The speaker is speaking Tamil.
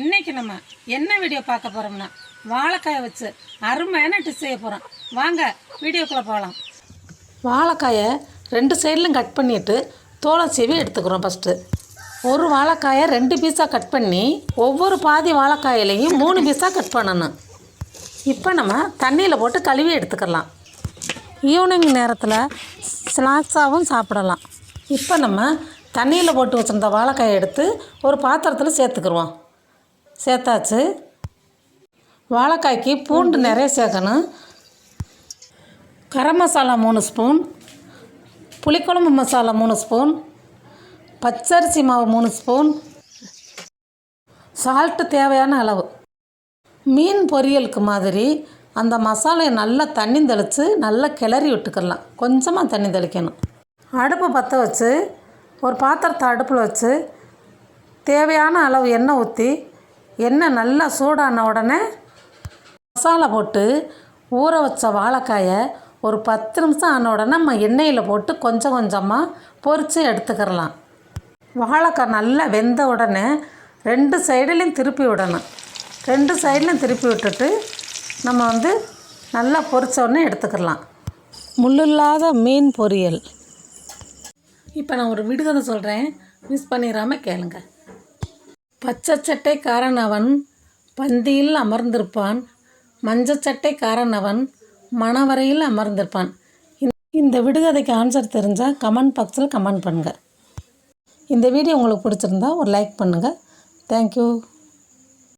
இன்னைக்கு நம்ம என்ன வீடியோ பார்க்க போகிறோம்னா வாழைக்காயை வச்சு அருமையான டிஷ் செய்ய போகிறோம் வாங்க வீடியோக்குள்ளே போகலாம் வாழைக்காயை ரெண்டு சைட்லையும் கட் பண்ணிவிட்டு தோலை சீவி எடுத்துக்கிறோம் ஃபஸ்ட்டு ஒரு வாழைக்காயை ரெண்டு பீஸாக கட் பண்ணி ஒவ்வொரு பாதி வாழைக்காயிலையும் மூணு பீஸாக கட் பண்ணணும். இப்போ நம்ம தண்ணியில் போட்டு கழுவி எடுத்துக்கலாம். ஈவினிங் நேரத்தில் ஸ்நாக்ஸாகவும் சாப்பிடலாம். இப்போ நம்ம தண்ணியில் போட்டு வச்சுருந்த வாழைக்காயை எடுத்து ஒரு பாத்திரத்தில் சேர்த்துக்குருவோம். சேர்த்தாச்சு. வாழைக்காய்க்கு பூண்டு நிறைய சேர்க்கணும். கரம் மசாலா மூணு ஸ்பூன். புளிக்குழம்பு மசாலா மூணு ஸ்பூன். பச்சரிசி மாவு மூணு ஸ்பூன். சால்ட்டு தேவையான அளவு. மீன் பொரியலுக்கு மாதிரி அந்த மசாலையை நல்லா தண்ணி தெளித்து நல்லா கிளறி விட்டுக்கலாம். கொஞ்சமாக தண்ணி தெளிக்கணும். அடுப்பு பற்ற வச்சு ஒரு பாத்திரத்தை அடுப்பில் வச்சு தேவையான அளவு எண்ணெய் ஊற்றி எண்ணெய் நல்லா சூடான உடனே மசாலா போட்டு ஊற வச்ச வாழைக்காயை ஒரு பத்து நிமிஷம் ஆன உடனே நம்ம எண்ணெயில் போட்டு கொஞ்சம் கொஞ்சமாக பொரித்து எடுத்துக்கிறலாம். வாழைக்காய் நல்லா வெந்த உடனே ரெண்டு சைடுலையும் திருப்பி விடணும். ரெண்டு சைட்லையும் திருப்பி விட்டுட்டு நம்ம வந்து நல்லா பொறிச்ச உடனே எடுத்துக்கலாம் முள்ளில்லாத மீன் பொரியல். இப்போ நான் ஒரு விடுகதை சொல்கிறேன் மிஸ் பண்ணிடாமல் கேளுங்கள் பச்சை அவன் பந்தியில் அமர்ந்திருப்பான். மஞ்சள் அவன் மணவரையில் அமர்ந்திருப்பான். இந்த விடுகதைக்கு ஆன்சர் தெரிஞ்சால் கமெண்ட் பாக்ஸில் கமெண்ட் பண்ணுங்கள் இந்த வீடியோ உங்களுக்கு பிடிச்சிருந்தா ஒரு லைக் பண்ணுங்கள் தேங்க்யூ